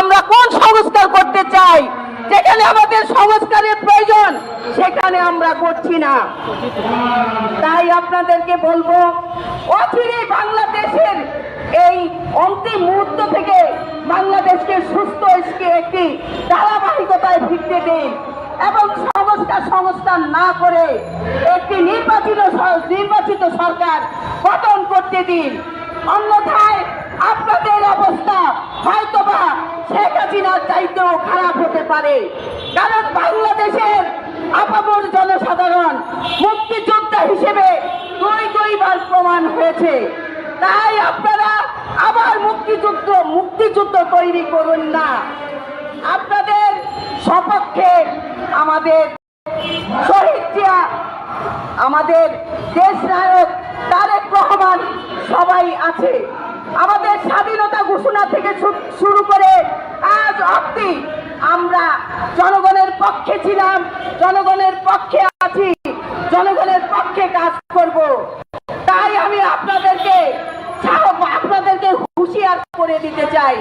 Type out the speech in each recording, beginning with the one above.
আমরা কোন সংস্কার করতে চাই? যেখানে আমাদের সংস্কারের প্রয়োজন, সেখানে আমরা করছি না। তাই আপনাদেরকে বলব, অচিরে বাংলাদেশের এই অন্তিম মুহূর্ত থেকে বাংলাদেশকে সুস্থ একটি ধারাবাহিকতায় ফিরতে দিন এবং সংস্কার সংস্থান না করে একটি নির্বাচিত নির্বাচিত সরকার গঠন করতে দিন। অন্যথায় আপনাদের অবস্থা হয়তোবা শেখ হাসিনার চাইতেও খারাপ হতে পারে। কারণ বাংলাদেশের আপামর জনসাধারণ মুক্তিযোদ্ধা হিসেবে দুই দুইবার প্রমাণ হয়েছে। তাই আপনারা আবার মুক্তিযুদ্ধ মুক্তিযুদ্ধ তৈরি করুন না। আপনাদের সপক্ষে আমাদের শহীদ জিয়া, আমাদের দেশ নায়ক তারেক রহমান সবাই আছে। আমাদের স্বাধীনতা ঘোষণা থেকে শুরু করে আজ অব্দি আমরা জনগণের পক্ষে ছিলাম, জনগণের পক্ষে আছি, জনগণের পক্ষে কাজ করব। তাই আমি আপনাদেরকে আপনাদেরকে হুঁশিয়ার করে দিতে চাই।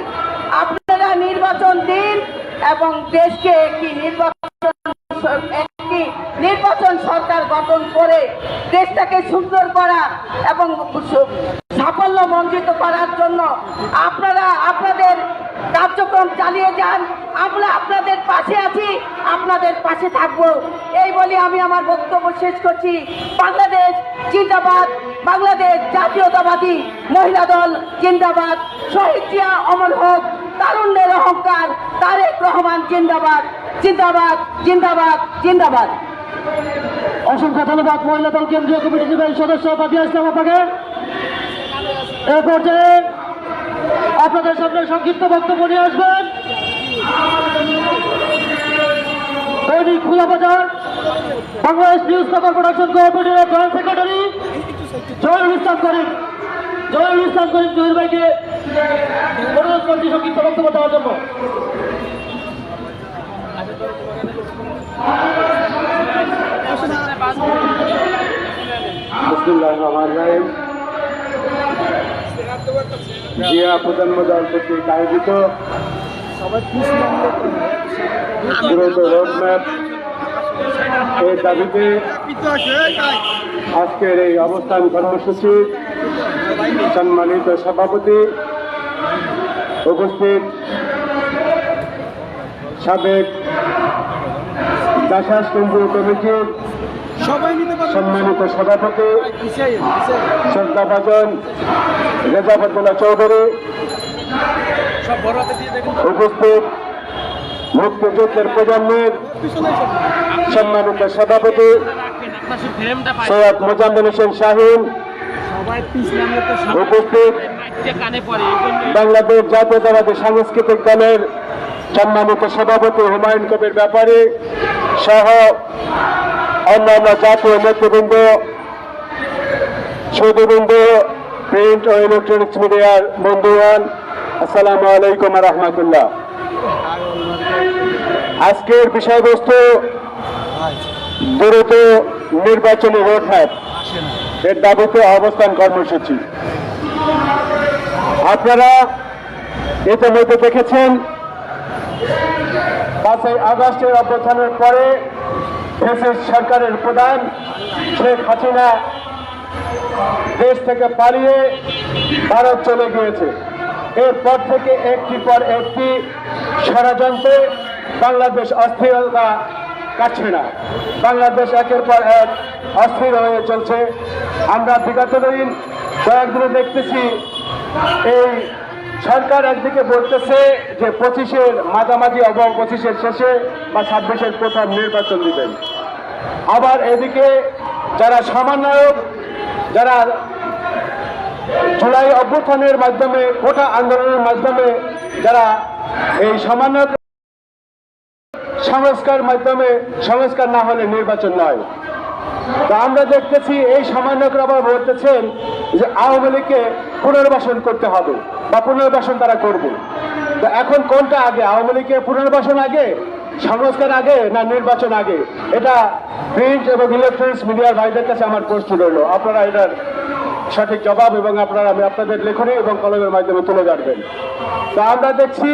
আপনারা নির্বাচন দিন এবং দেশকে একটি নির্বাচন একটি নির্বাচন সরকার গঠন করে দেশটাকে সুন্দর করা এবং সাফল্য মঞ্চিত করার জন্য আপনারা আপনাদের কার্যক্রম চালিয়ে যান। আমরা আপনাদের পাশে আছি, আপনাদের পাশে থাকব। এই বলে আমি আমার বক্তব্য শেষ করছি। বাংলাদেশ জিন্দাবাদ, বাংলাদেশ জাতীয়তাবাদী মহিলা দল জিন্দাবাদ। শহীদ জিয়া অমর হোক, তারুণ্যের অহংকার, তারেক রহমান জিন্দাবাদ। জিন্দাবাদ জিন্দাবাদ জিন্দাবাদ। অসংখ্য ধন্যবাদ মহিলা দল কেন্দ্রীয় কমিটি নির্বাহী সদস্য ইসলাম আপাকে। আপনাদের সামনে সংক্ষিপ্ত বক্তব্য নিয়ে আসবেন। Dainik Khola Bazar, Bangladesh newspaper production কোঅপারেটিভের জয়েন্ট সেক্রেটারি জয়ুল ইসলাম করিম। জয়ুল ইসলাম করিম জহির ভাইকে অনুরোধ সংক্ষিপ্ত বক্তব্য দেওয়ার জন্য। বিসমুল্লাহ রহমান রাহিম। জিয়া প্রজন্ম দল কর্তৃক আয়োজিত দ্রুত রোডম্যাপ দাবিতে আজকের এই অবস্থান কর্মসূচি সম্মানিত সভাপতি উপস্থিত সাবেক দাসাস কেন্দ্রীয় কমিটির সম্মানিত সভাপতি শ্রদ্ধাভাজন রেজাফতুল্লাহ চৌধুরী উপস্থিত মুক্তিযুদ্ধের প্রজন্মের সম্মানিত সভাপতি সৈয়দ মোজাম্মেল হোসেন শাহিন উপস্থিত বাংলাদেশ জাতীয়তাবাদী সাংস্কৃতিক দলের সম্মানিত সভাপতি হুমায়ুন কবির ব্যাপারী সহ অন্যান্য জাতীয় নেতৃবৃন্দ সুদীবৃন্দ প্রিন্ট ও ইলেকট্রনিক্স মিডিয়ার বন্ধুগণ, আসসালামু আলাইকুম রহমতুল্লাহ। আজকের বিষয়বস্তু দ্রুত নির্বাচনী রোডম্যাপ এর দাবিতে অবস্থান কর্মসূচি। আপনারা ইতিমধ্যে দেখেছেন পাঁচই আগস্টের অভ্যুত্থানের পরে দেশের সরকারের প্রধান শেখ হাসিনা দেশ থেকে পালিয়ে ভারত চলে গিয়েছে। এরপর থেকে একটি পর একটি ষড়যন্ত্রে বাংলাদেশ অস্থিরতা কাটছে না। বাংলাদেশ একের পর এক অস্থির হয়ে চলছে। আমরা বিগত দিন কয়েকদিনে দেখতেছি এই সরকার একদিকে বলতেছে যে পঁচিশের মাঝামাঝি এবং পঁচিশের শেষে বা ছাব্বিশের প্রথম নির্বাচন দিবেন। আবার এদিকে যারা সমন্বয়ক, যারা জুলাই অভ্যুত্থানের মাধ্যমে, কোটা আন্দোলনের মাধ্যমে, যারা এই সমন্বয়ক সংস্কার মাধ্যমে সংস্কার না হলে নির্বাচন নয়। তো আমরা দেখতেছি এই সমন্বয়করা আবার বলতেছেন যে আওয়ামী লীগকে পুনর্বাসন করতে হবে বা পুনর্বাসন তারা করবে। তো এখন কোনটা আগে? আওয়ামী লীগের পুনর্বাসন আগে? সংস্কার আগে না নির্বাচন আগে? এটা প্রিন্ট এবং ইলেকট্রনিক্স মিডিয়ার ভাইদের কাছে আমার প্রশ্ন রইল। আপনারা এটার সঠিক জবাব এবং আপনারা আমি আপনাদের লেখনী এবং কলমের মাধ্যমে তুলে ধরবেন। তো আমরা দেখছি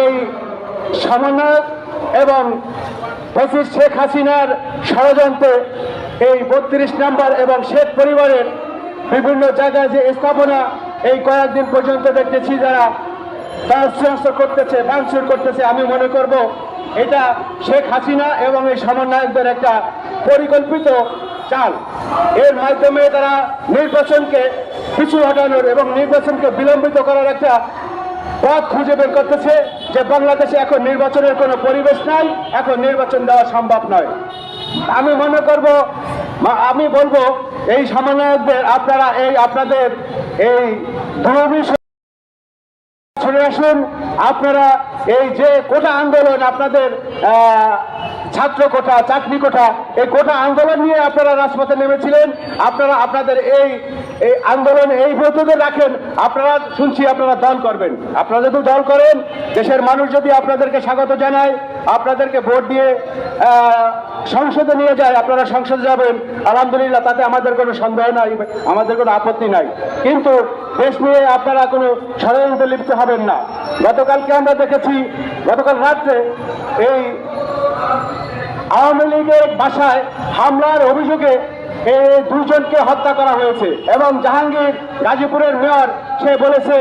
এই সমন্বয়ক এবং শেখ হাসিনার ষড়যন্ত্রে এই বত্রিশ নাম্বার এবং শেখ পরিবারের বিভিন্ন জায়গায় যে স্থাপনা এই কয়েকদিন পর্যন্ত দেখতেছি যারা ধ্বংস করতেছে ভাঙচুর করতেছে, আমি মনে করব এটা শেখ হাসিনা এবং এই সমন্বয়কদের একটা পরিকল্পিত চাল। এর মাধ্যমে তারা নির্বাচনকে পিছু হটানোর এবং নির্বাচনকে বিলম্বিত করার একটা পথ খুঁজে বের করতেছে যে বাংলাদেশে এখন নির্বাচনের কোনো পরিবেশ নাই, এখন নির্বাচন দেওয়া সম্ভব নয়। আমি মনে করব আমি বলব, এই সমন্বয়কদের আপনারা এই আপনাদের এই দূরবীন শুনে আসুন। আপনারা এই যে কোটা আন্দোলন আপনাদের ছাত্র কোটা, চাকরি কোটা, এই কোটা আন্দোলন নিয়ে আপনারা রাজপথে নেমেছিলেন। আপনারা আপনাদের এই এই আন্দোলন এই ব্রতদের রাখেন, আপনারা শুনছি আপনারা দল করবেন। আপনারা যদি দল করেন, দেশের মানুষ যদি আপনাদেরকে স্বাগত জানায় আপনাদেরকে ভোট দিয়ে সংসদে নিয়ে যায়, আপনারা সংসদে যাবেন। আলহামদুলিল্লাহ, তাতে আমাদের কোনো সন্দেহ নাই, আমাদের কোনো আপত্তি নাই। কিন্তু দেশ নিয়ে আপনারা কোনো ষড়যন্ত্রে লিপ্ত হবেন না। গতকালকে আমরা দেখেছি, গতকাল রাত্রে এই আওয়ামী লীগের বাসায় হামলার অভিযোগে এই দুজনকে হত্যা করা হয়েছে এবং জাহাঙ্গীর গাজীপুরের মেয়র, সে বলেছে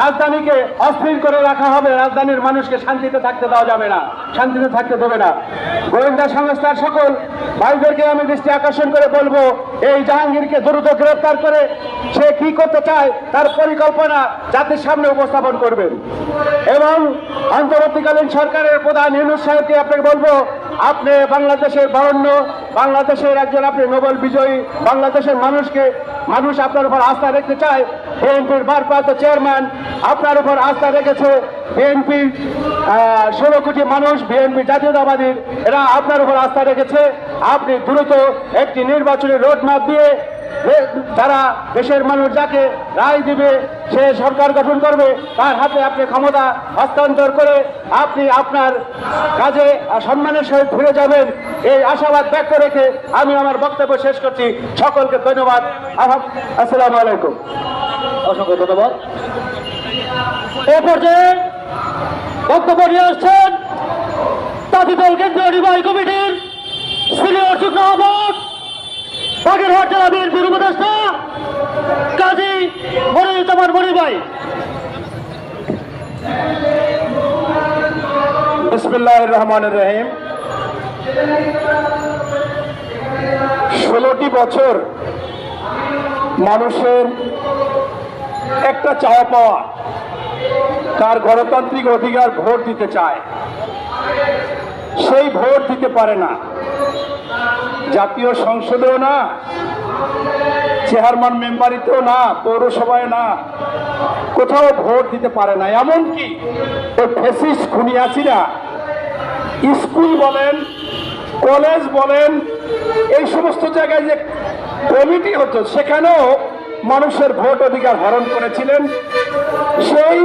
রাজধানীকে অস্থির করে রাখা হবে, রাজধানীর মানুষকে শান্তিতে থাকতে দেওয়া যাবে না, শান্তিতে থাকতে দেবে না। গোয়েন্দা সংস্থার সকল ভাইদেরকে আমি দৃষ্টি আকর্ষণ করে বলব, এই জাহাঙ্গীরকে দ্রুত গ্রেফতার করে সে কি করতে চায় তার পরিকল্পনা জাতির সামনে উপস্থাপন করবেন। এবং অন্তর্বর্তীকালীন সরকারের প্রধান ইউনুস সাহেবকে আপনাকে বলব আপনি বাংলাদেশের বরণ্য বাংলাদেশের একজন আপনি নোবেল বিজয়ী, বাংলাদেশের মানুষকে, মানুষ আপনার উপর আস্থা রেখে চায়। বিএনপির ভারপ্রাপ্ত চেয়ারম্যান আপনার উপর আস্থা রেখেছে। বিএনপি ষোলো কোটি মানুষ, বিএনপি জাতীয়তাবাদীর, এরা আপনার উপর আস্থা রেখেছে। আপনি দ্রুত একটি নির্বাচনী রোড ম্যাপ দিয়ে যারা দেশের মানুষ যাকে রায় দিবে, সে সরকার গঠন করবে, তার হাতে আপনি ক্ষমতা হস্তান্তর করে আপনি আপনার কাজে সম্মানের সহিত ফিরে যাবেন। এই আশাবাদ ব্যক্ত রেখে আমি আমার বক্তব্য শেষ করছি। সকলকে ধন্যবাদ। আসসালামু আলাইকুম। অসংখ্য ধন্যবাদ। এ পর্যায়ে বক্তব্য নিয়ে আসছেন তাঁতি দল কেন্দ্রীয় নির্বাহী কমিটির সিনিয়র যুগ্ম আহ্বায়ক বাগেরহাট জেলা বিএনপির উপদেষ্টা কাজী মনিরুজ্জামান মনির ভাই। রহমান রহিম। ষোলোটি বছর মানুষের একটা চাওয়া পাওয়া তার গণতান্ত্রিক অধিকার ভোট দিতে চায়, সেই ভোট দিতে পারে না। জাতীয় সংসদেও না, চেয়ারম্যান মেম্বারিতেও না, পৌরসভায় না, কোথাও ভোট দিতে পারে না। এমনকি ওই ফেসিস খুনিয়াছিরা স্কুল বলেন, কলেজ বলেন, এই সমস্ত জায়গায় যে কমিটি হতো, সেখানেও মানুষের ভোট অধিকার হরণ করেছিলেন। সেই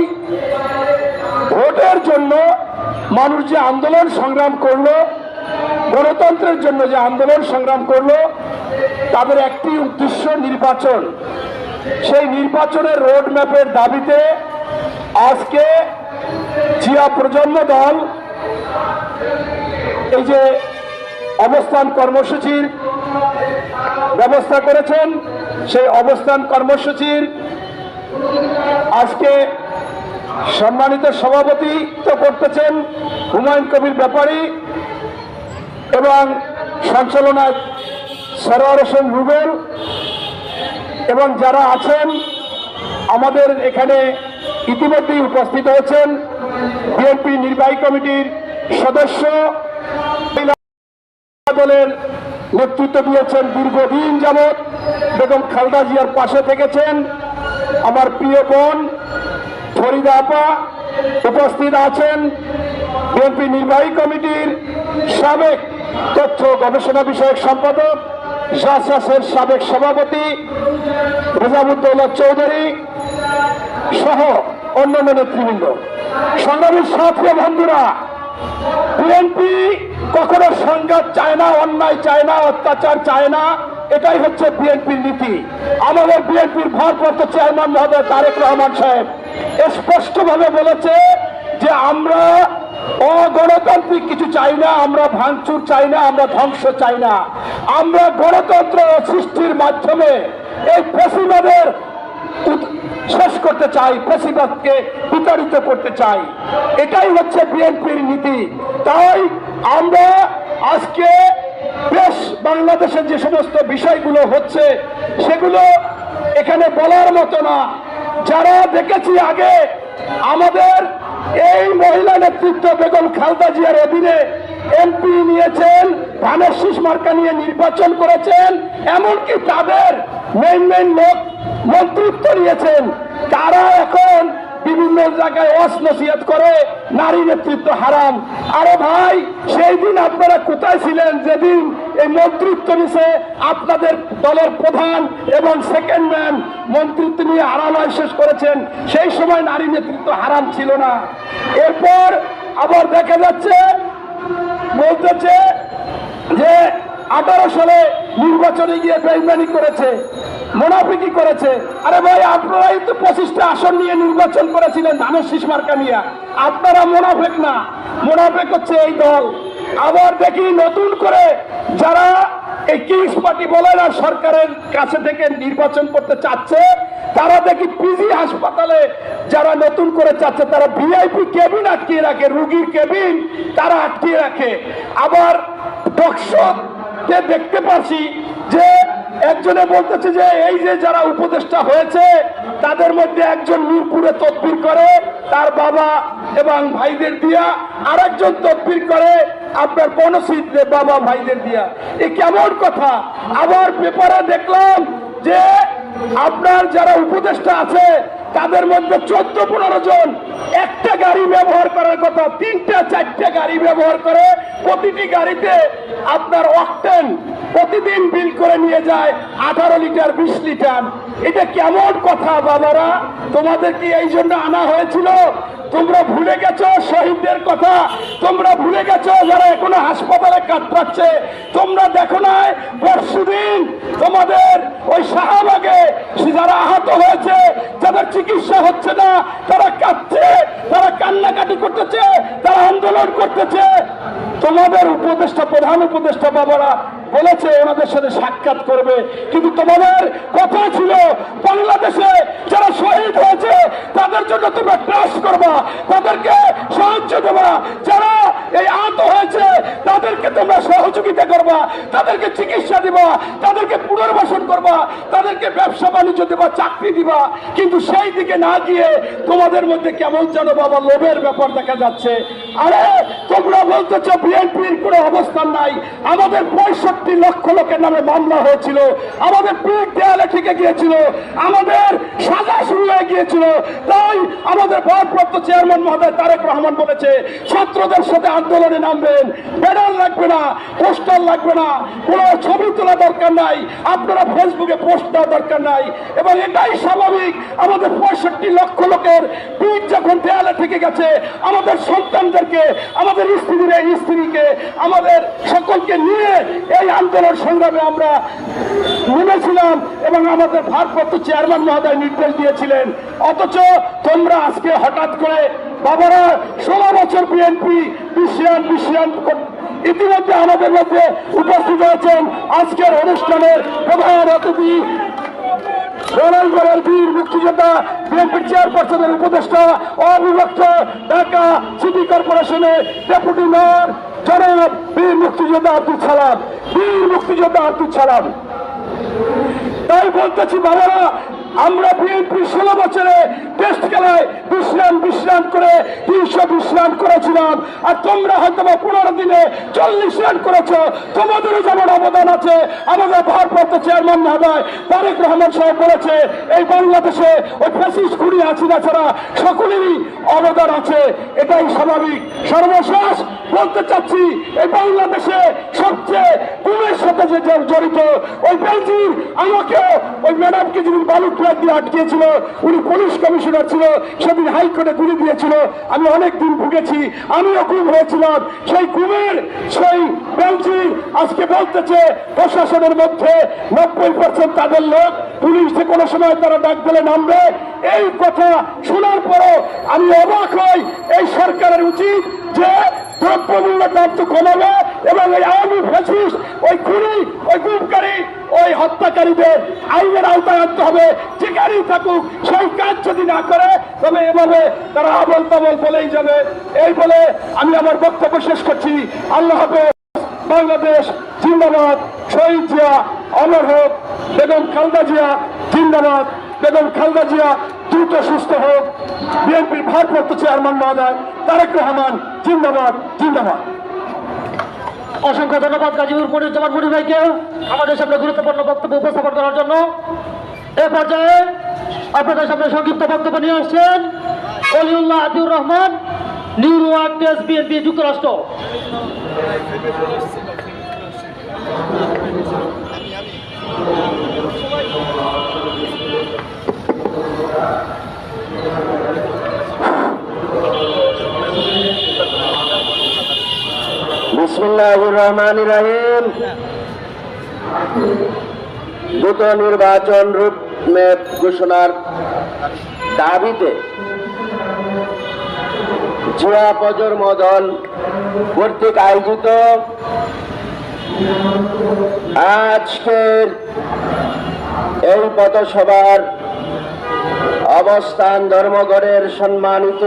ভোটের জন্য মানুষ যে আন্দোলন সংগ্রাম করল গণতন্ত্রের জন্য যে আন্দোলন সংগ্রাম করল, তাদের একটি উদ্দেশ্য নির্বাচন। সেই নির্বাচনের রোড ম্যাপের দাবিতে আজকে জিয়া প্রজন্ম দল, এই যে অবস্থান কর্মসূচির ব্যবস্থা করেছেন, সেই অবস্থান কর্মসূচির আজকে সম্মানিত সভাপতি তো করতেছেন হুমায়ুন কবির ব্যাপারী। এবং সঞ্চালনায় সরোয়ার হোসেন রুবেল এবং যারা আছেন, আমাদের এখানে ইতিমধ্যেই উপস্থিত হয়েছেন বিএনপি নির্বাহী কমিটির সদস্য। দলের নেতৃত্ব দিয়েছেন দীর্ঘদিন যাবৎ বেগম খালদা জিয়ার পাশে থেকেছেন। আমার প্রিয় বোন ফরিদা আপা উপস্থিত আছেন। বিএনপি নির্বাহী কমিটির সাবেক তথ্য গবেষণা বিষয়ক সম্পাদক শাসের সাবেক সভাপতি রেজাবুদ্দৌলা চৌধুরী সহ অন্যান্য নেতৃবৃন্দ। সংগ্রামী সাথী বন্ধুরা, বিএনপি কখনো সংঘাত চায় না, অন্যায় চায় না, অত্যাচার চায় না, এটাই হচ্ছে বিএনপির নীতি। আমাদের বিএনপির ভারপ্রাপ্ত চেয়ারম্যান মহোদয় তারেক রহমান সাহেব স্পষ্টভাবে বলেছে যে আমরা অগণতান্ত্রিক কিছু চাই না, আমরা ভাঙচুর চাই না, আমরা ধ্বংস চাই না। আমরা গণতন্ত্র সৃষ্টির মাধ্যমে এই ফেসিবাদের শেষ করতে চাই ফেসিবাদকে বিতাড়িত করতে চাই। এটাই হচ্ছে বিএনপির নীতি। তাই আমরা আজকে বেশ বাংলাদেশের যে সমস্ত বিষয়গুলো হচ্ছে, সেগুলো এখানে বলার মতো না। যারা দেখেছি আগে, আমাদের এই মহিলা নেতৃত্ব বেগম খালদা জিয়ার অধীনে এমপি নিয়েছেন, ধানের শীষ মার্কা নিয়ে নির্বাচন করেছেন, এমনকি তাদের মেন মেন লোক মন্ত্রিত্ব নিয়েছেন। তারা এখন বিভিন্ন জায়গায় অস নসিহত করে নারী নেতৃত্ব হারাম আরে ভাই, সেই দিন আপনারা কোথায় ছিলেন? যেদিন এই মন্ত্রিত্ব নিছে আপনাদের দলের প্রধান এবং সেকেন্ড ম্যান মন্ত্রিত্ব নিয়ে আড়ালয় শেষ করেছেন। সেই সময় নারী নেতৃত্ব হারাম ছিল না। এরপর আবার দেখা যাচ্ছে বলতেছে যে আঠারো সালে নির্বাচনে গিয়ে বেইমানি করেছে মোনাফিকি করেছে। আরে ভাই, আপনারাই তো পঁচিশটা আসন নিয়ে নির্বাচন করেছিলেন ধানের শীষ মার্কা নিয়ে। আপনারা মোনাফেক না। মোনাফেক হচ্ছে এই দল। আবার দেখি নতুন করে যারা এই কিংস পার্টি বলে না সরকারের কাছে থেকে নির্বাচন করতে চাচ্ছে, তারা দেখি পিজি হাসপাতালে যারা নতুন করে চাচ্ছে, তারা ভিআইপি কেবিন আটকিয়ে রাখে, রুগীর কেবিন তারা আটকিয়ে রাখে। আবার টকশোতে দেখতে পাচ্ছি যে একজনে বলতেছে যে এই যে যারা উপদেষ্টা হয়েছে তাদের মধ্যে একজন মিরপুরে তদবির করে, তার বাবা এবং ভাইদের দিয়া আরেকজন তদবির করে, আপনার বনশীত বাবা, ভাইদের দিয়া। এ কেমন কথা? আবার পেপারে দেখলাম যে আপনার যারা উপদেষ্টা আছে, তাদের মধ্যে চোদ্দ পনেরো জন একটা গাড়ি ব্যবহার করার কথা, তিনটা, চারটা গাড়ি ব্যবহার করে প্রতিটি গাড়িতে আপনার অক্টেন প্রতিদিন বিল করে নিয়ে যায়, আঠারো লিটার, বিশ লিটার। এটা কেমন কথা বাবারা? তোমাদের কি এই জন্য আনা হয়েছিল। তোমরা ভুলে গেছো শহীদদের কথা? তোমরা ভুলে গেছো যারা এখনও হাসপাতালে কাজ পাচ্ছে? তোমরা দেখো না পরশুদিন তোমাদের ওই শাহবাগে যারা আহত হয়েছে, যাদের চিকিৎসা হচ্ছে না, তারা কাঁদছে, তারা কান্নাকাটি করতেছে, তারা আন্দোলন করতেছে। তোমাদের উপদেষ্টা, প্রধান উপদেষ্টা বাবারা বলেছে, ওনাদের সাথে সাক্ষাৎ করবে। কিন্তু তোমাদের কথা ছিল, বাংলাদেশে যারা শহীদ হয়েছে, তাদের জন্য তোমরা ট্রাস্ট করবা, তাদেরকে সাহায্য দেবা। যারা এই আহত হয়েছে, তাদেরকে তোমরা সহযোগিতা করবা, তাদেরকে চিকিৎসা দিবা, তাদেরকে পুনর্বাসন করবা, তাদেরকে ব্যবসা বাণিজ্য দেবা, চাকরি দিবা। কিন্তু সেই দিকে না গিয়ে তোমাদের মধ্যে কেমন যেন বাবা লোভের ব্যাপার দেখা যাচ্ছে। আরে বলতেছো বিএনপির কোনো অবস্থান নাই। আমাদের পঁয়ষট্টি লক্ষ লোকের নামে মামলা হয়েছিল। আমাদের পিঠ দেয়ালে ঠেকে গিয়েছিল। আমাদের সাজা হয়ে গিয়েছিল? তাই আমাদের ভারপ্রাপ্ত চেয়ারম্যান মহোদয় তারেক রহমান বলেছে ছাত্রদের সাথে আন্দোলনে নামবেন, ব্যানার লাগবে না, পোস্টার লাগবে না, কোনো ছবি তোলা দরকার নাই, আপনারা ফেসবুকে পোস্ট দেওয়া দরকার নাই। এবং এটাই স্বাভাবিক, আমাদের পঁয়ষট্টি লক্ষ লোকের পিঠ যখন দেয়ালে থেকে গেছে, আমাদের সন্তানদেরকে, আমাদের স্ত্রীর স্ত্রীকে, আমাদের সকলকে নিয়ে এই আন্দোলন সংগ্রামে আমরা নেমেছিলাম এবং আমাদের ভারপ্রাপ্ত চেয়ারম্যান মহোদয় নির্দেশ দিয়েছিলেন অথচ তোমরা আজকে হঠাৎ করে বাবারা ষোলো বছর বিএনপি বিশ্রাম বিশ্রাম ইতিমধ্যে আমাদের মধ্যে উপস্থিত হয়েছেন আজকের অনুষ্ঠানের প্রধান অতিথি উপদেষ্টা ঢাকা সিটি কর্পোরেশনের মুক্তিযোদ্ধা মুক্তিযোদ্ধা তাই বলতেছি, বাবারা আমরা বিএনপি ষোলো বছরে টেস্ট খেলায় বিশ্রাম বিশ্রাম করে তিনশো বিশ্রাম করেছিলাম। আর তোমরা হয়তো বা পনেরো দিনে চল্লিশ রান করেছ। তোমাদেরও যেমন অবদান আছে, আমাদের ভারপ্রাপ্ত চেয়ারম্যান মহোদয় তারেক রহমান সাহেব বলেছে, এই বাংলাদেশে ওই ফ্যাসিস খুঁড়ি হাসিনা ছাড়া সকলেরই অবদান আছে। এটাই স্বাভাবিক। সর্বশেষ বলতে চাচ্ছি, এই বাংলাদেশে সবচেয়ে গুমের সাথে যে জড়িত, ওই বেলজির আমাকেও ওই ম্যাডামকে যিনি বালু ট্রাক দিয়ে আটকিয়েছিল, উনি পুলিশ কমিশন কমিশনার ছিল, সেদিন হাইকোর্টে গুলি দিয়েছিল। আমি অনেক দিন ভুগেছি, আমিও গুম হয়েছিলাম। সেই গুমের সেই বেঞ্চি, আজকে বলতেছে, প্রশাসনের মধ্যে নব্বই পার্সেন্ট তাদের লোক, পুলিশ যে কোনো সময় তারা ডাক দিলে নামবে। এই কথা শোনার পরও আমি অবাক হই, এই সরকারের উচিত যে দ্রব্যমূল্য দাম তো কমাবে এবং এই আওয়ামী ফ্যাসিস্ট, ওই খুনি, ওই গুমকারী, ওই হত্যাকারীদের আইনের আওতায় আনতে হবে। যেখানেই থাকুক, সেই কাজ যদি না করে, তবে এভাবে তারা আবল তাবল বলেই যাবে। এই বলে আমি আমার বক্তব্য শেষ করছি। আল্লাহ হাফেজ। বাংলাদেশ জিন্দাবাদ। শহীদ জিয়া, অমর হোক। বেগম খালদা জিয়া, জিন্দাবাদ। বেগম খালদা জিয়া, দ্রুত সুস্থ হোক। বিএনপির ভারপ্রাপ্ত চেয়ারম্যান মহোদয়, তারেক রহমান, জিন্দাবাদ জিন্দাবাদ। অসংখ্য ধন্যবাদ গাজীপুর মনিরুজ্জামান মনির ভাইকে আমাদের সামনে গুরুত্বপূর্ণ বক্তব্য উপস্থাপন করার জন্য। এ পর্যায়ে আপনাদের সামনে সংক্ষিপ্ত বক্তব্য নিয়ে আসছেন অলিউল্লাহ আতিউর রহমান বিএনপি যুক্তরাষ্ট্র। রহমানির রহিম। দ্রুত নির্বাচন রুটম্যাপ ঘোষণার দাবিতে জিয়া পজর মদন কর্তৃক আয়োজিত আজকের এই পথসভার অবস্থান ধর্মগড়ের সম্মানিত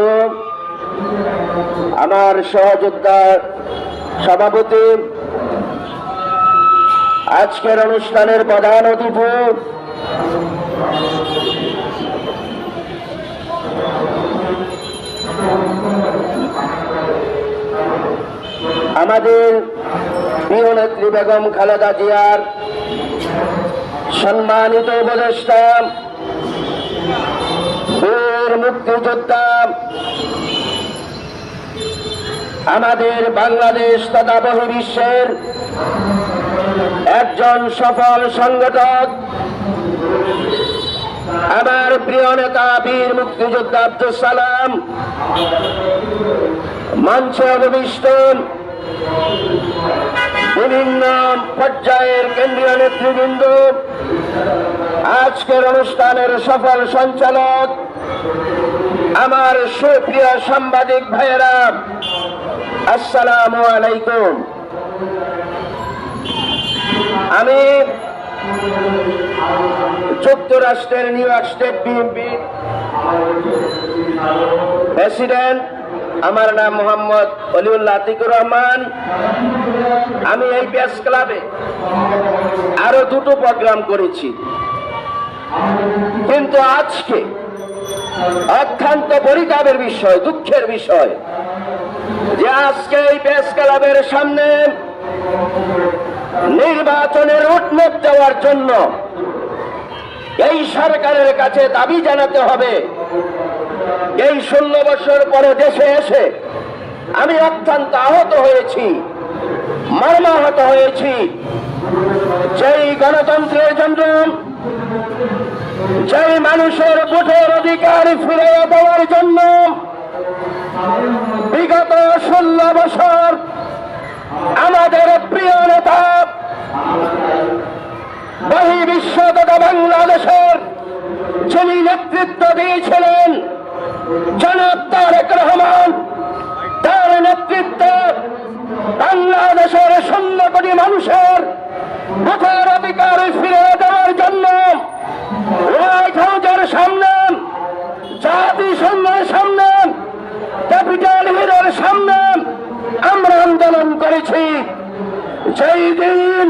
আমার সহযোদ্ধা সভাপতি আজকের অনুষ্ঠানের প্রধান অতিথি আমাদের প্রিয় নেত্রী বেগম খালেদা জিয়ার সম্মানিত উপদেষ্টা মুক্তিযোদ্ধা আমাদের বাংলাদেশ তথা বহির্বিশ্বের একজন সফল সংগঠক, আমার প্রিয় নেতা বীর মুক্তিযোদ্ধা আব্দুল সালাম, মঞ্চে অববিষ্ট বিভিন্ন পর্যায়ের কেন্দ্রীয় নেতৃবৃন্দ, আজকের অনুষ্ঠানের সফল সঞ্চালক, আমার সুপ্রিয় সাংবাদিক ভাইয়েরা আসসালামু আলাইকুম। আমি যুক্তরাষ্ট্রের New York state BNP president, আমার নাম মোহাম্মদ অলিউল্লাহ আতিকুর রহমান। আমি এই প্রেস ক্লাবে আরও দুটো প্রোগ্রাম করেছি। কিন্তু আজকে অত্যন্ত পরিতাপের বিষয়, দুঃখের বিষয় যে আজকে এই প্রেস ক্লাবের সামনে নির্বাচনের রুটম্যাপ দেওয়ার জন্য এই সরকারের কাছে দাবি জানাতে হবে। এই ষোলো বছর পরে দেশে এসে আমি অত্যন্ত আহত হয়েছি, মর্মাহত হয়েছি। যেই গণতন্ত্রের জন্য, যেই মানুষের ভোটের অধিকার ফিরে দেওয়ার জন্য বিগত ষোলো বছর আমাদের প্রিয় নেতা বহি বিশ্ব তথা বাংলাদেশের যিনি নেতৃত্ব দিয়েছিলেন, জনাব তারেক রহমান, তার নেতৃত্বে বাংলাদেশের শূন্য কোটি মানুষের ভোটের অধিকার ফিরে দেওয়ার জন্য হোয়াইট হাউসের সামনে, জাতিসংঘের সামনে ক্যাপিটাল হিলের সামনে আমরা আন্দোলন করেছি। সেই দিন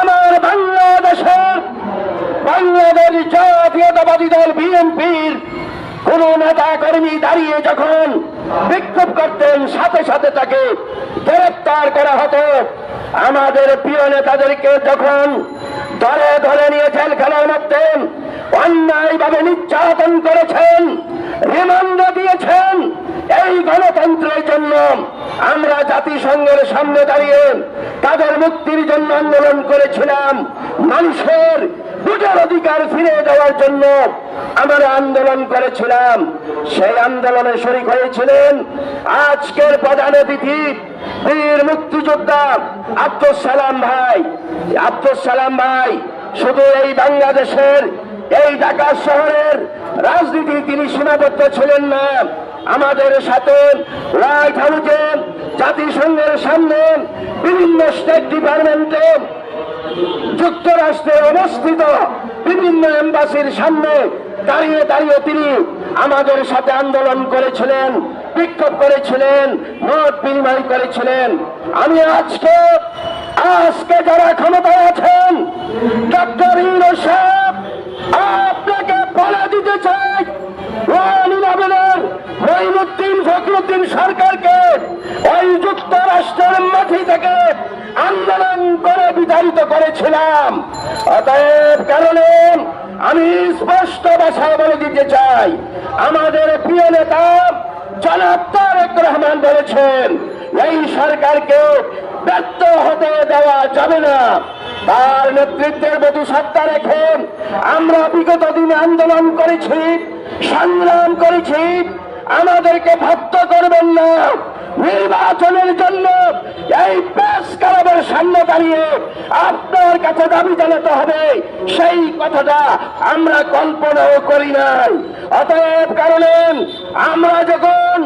আমার বাংলাদেশের বাংলাদেশ জাতীয়তাবাদী দল বিএনপির কোন নেতা কর্মী দাঁড়িয়ে যখন বিক্ষোভ করতেন, সাথে সাথে তাকে গ্রেপ্তার করা হতো। আমাদের প্রিয় নেতাদেরকে যখন ধরে ধরে নিয়ে জেলখানার মধ্যে অন্যায়ভাবে নির্যাতন করেছেন, রিমান্ড দিয়েছেন এই গণতন্ত্রের জন্য আমরা জাতিসংঘের সামনে দাঁড়িয়ে তাদের মুক্তির জন্য আন্দোলন করেছিলাম। মানুষের ভোটের অধিকার ফিরে দেওয়ার জন্য আমরা আন্দোলন করেছিলাম। সেই আন্দোলনে শরিক হয়েছিলেন আজকের প্রধান অতিথি বীর মুক্তিযোদ্ধা আব্দুল সালাম ভাই। আব্দুল সালাম ভাই, শুধু এই বাংলাদেশের, এই ঢাকা শহরের রাজনীতি তিনি সীমাবদ্ধ ছিলেন না। আমাদের সাথে রাইট হাউসে জাতিসংঘের সামনে বিভিন্ন স্টেট ডিপার্টমেন্টে যুক্তরাষ্ট্রে অবস্থিত বিভিন্ন এম্বাসির সামনে দাঁড়িয়ে দাঁড়িয়ে তিনি আমাদের সাথে আন্দোলন করেছিলেন, বিক্ষোভ করেছিলেন, মত বিনিময় করেছিলেন। আমি আজকে আজকে যারা ক্ষমতায় আছেন, ডক্টর ইউনো সাহেব, আপনাকে বলে দিতে চাই, ওয়ান ইলেভেনের ফখরুদ্দিন সরকারকে ওই যুক্তরাষ্ট্রের মাটি থেকে আন্দোলন করে বিতাড়িত করেছিলাম। অতএব কারণে আমি স্পষ্ট ভাষায় বলে দিতে চাই। আমাদের প্রিয় নেতা জনাব রহমান বলেছেন, এই সরকারকে ব্যর্থ হতে দেওয়া যাবে না। তার নেতৃত্বের প্রতি সত্তা রেখে আমরা বিগত দিনে আন্দোলন করেছি, সংগ্রাম করেছি আমাদেরকে ভক্ত করবেন না। নির্বাচনের জন্য এই প্রেস ক্লাবের সামনে দাঁড়িয়ে আপনার কাছে দাবি জানাতে হবে। সেই কথাটা আমরা কল্পনাও করি নাই। অতএব কারণে আমরা যখন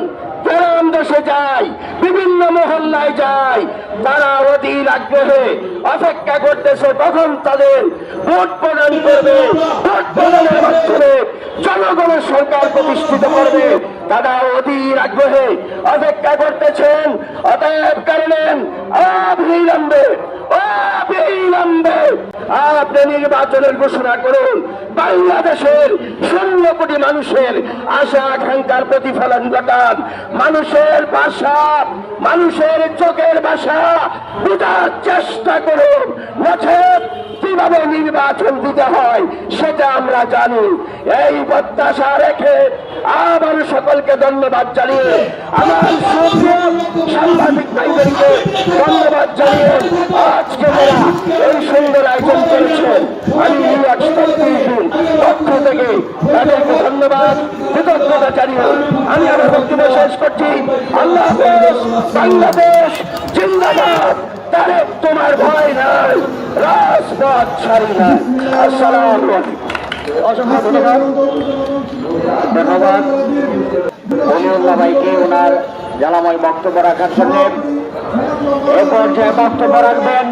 গ্রাম দেশে যাই, বিভিন্ন মহল্লায় যাই তারা অধীর আগ্রহে অপেক্ষা করতেছে কখন তাদের ভোট প্রদান করবে। ভোট প্রদানের মাধ্যমে জনগণের সরকার প্রতিষ্ঠিত করবে। তারা অধীর আগ্রহে অপেক্ষা করতেছেন। অতএব কারণে অবিলম্বে অবিলম্বে আপনি নির্বাচনের ঘোষণা করুন। বাংলাদেশের ষোল কোটি মানুষের আশা আকাঙ্ক্ষার প্রতিফলন ঘটান। মানুষের ভাষা মানুষের চোখের ভাষা বোঝার চেষ্টা করুন। কীভাবে নির্বাচন দিতে হয়, সেটা আমরা জানি। এই প্রত্যাশা রেখে আবার সকলকে ধন্যবাদ জানিয়ে আমার সাংবাদিক ভাইদেরকে ধন্যবাদ জানিয়ে আজকে এই সুন্দর আয়োজন করেছেন, আমি পক্ষ থেকে তাদেরকে ধন্যবাদ, কৃতজ্ঞতা জানিয়ে আমি আমার বক্তব্য শেষ করছি। আল্লাহ বাংলাদেশ জিন্দাবাদ। তারে তোমার ভয় নাই। রাজপথ ছাড়ি নাই আসসালামু জ্বালাময় বক্তব্য রাখার জন্য। এ পর্যায়ে বক্তব্য রাখবেন